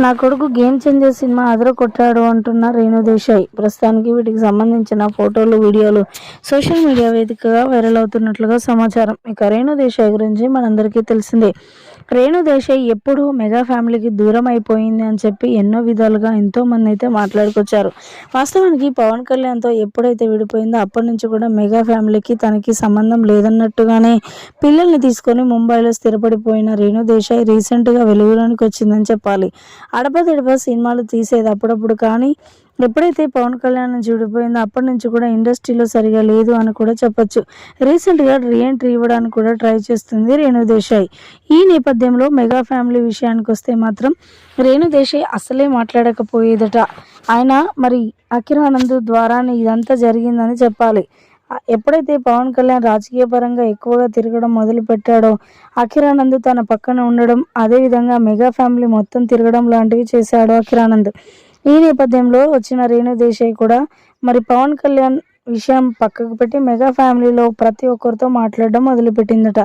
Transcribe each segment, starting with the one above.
నా కొడుకు game changer cinema అదర కొట్టాడు అంటున్న రేణు దేశాయ్. ప్రస్తుతానికి వీటికి సంబంధించిన ఫోటోలు వీడియోలు సోషల్ మీడియా వేదికగా వైరల్ అవుతున్నట్లుగా సమాచారం. ఇక రేణు దేశాయ్ గురించి మనందరికీ తెలిసిందే. రేణు దేశాయ్ ఎప్పుడూ మెగా ఫ్యామిలీకి దూరం అయిపోయింది అని చెప్పి ఎన్నో విధాలుగా ఎంతోమంది అయితే మాట్లాడుకొచ్చారు. వాస్తవానికి పవన్ కళ్యాణ్తో ఎప్పుడైతే విడిపోయిందో అప్పటి నుంచి కూడా మెగా ఫ్యామిలీకి తనకి సంబంధం లేదన్నట్టుగానే పిల్లల్ని తీసుకొని ముంబైలో స్థిరపడిపోయిన రేణు దేశాయ్ రీసెంట్గా వెలుగులోనికి వచ్చిందని చెప్పాలి. అడపదిడప సినిమాలు తీసేది అప్పుడప్పుడు. కానీ ఎప్పుడైతే పవన్ కళ్యాణ్ చూడిపోయిందో అప్పటి నుంచి కూడా ఇండస్ట్రీలో సరిగా లేదు అని కూడా చెప్పొచ్చు. రీసెంట్గా రీఎంట్రీ ఇవ్వడానికి కూడా ట్రై చేస్తుంది రేణు దేశాయ్. ఈ నేపథ్యంలో మెగా ఫ్యామిలీ విషయానికి వస్తే మాత్రం రేణు దేశాయ్ అసలే మాట్లాడకపోయేదట. ఆయన మరి అఖిరానంద్ ద్వారానే ఇదంతా జరిగిందని చెప్పాలి. ఎప్పుడైతే పవన్ కళ్యాణ్ రాజకీయ పరంగా ఎక్కువగా తిరగడం మొదలు పెట్టాడో అఖిరానంద్ తన పక్కన ఉండడం అదేవిధంగా మెగా ఫ్యామిలీ మొత్తం తిరగడం లాంటివి చేశాడు అఖిరానంద్ ఈ నేపథ్యంలో వచ్చిన రేణు దేశాయ్ కూడా మరి పవన్ కళ్యాణ్ విషయం పక్కకు పెట్టి మెగా ఫ్యామిలీలో ప్రతి ఒక్కరితో మాట్లాడడం మొదలుపెట్టిందట.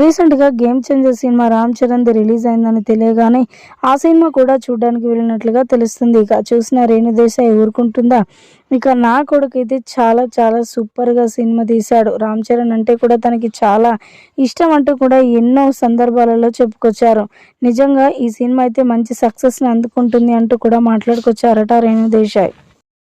రీసెంట్గా గేమ్ చేంజర్ సినిమా రామ్ చరణ్ది రిలీజ్ అయిందని తెలియగానే ఆ సినిమా కూడా చూడడానికి వెళ్ళినట్లుగా తెలుస్తుంది. ఇక చూసిన రేణుదేశాయ్ ఊరుకుంటుందా? ఇక నా కొడుకు అయితే చాలా చాలా సూపర్గా సినిమా తీశాడు. రామ్ చరణ్ అంటే కూడా తనకి చాలా ఇష్టం అంటూ కూడా ఎన్నో సందర్భాలలో చెప్పుకొచ్చారు. నిజంగా ఈ సినిమా అయితే మంచి సక్సెస్ని అందుకుంటుంది అంటూ కూడా మాట్లాడుకొచ్చారట రేణు దేశాయ్.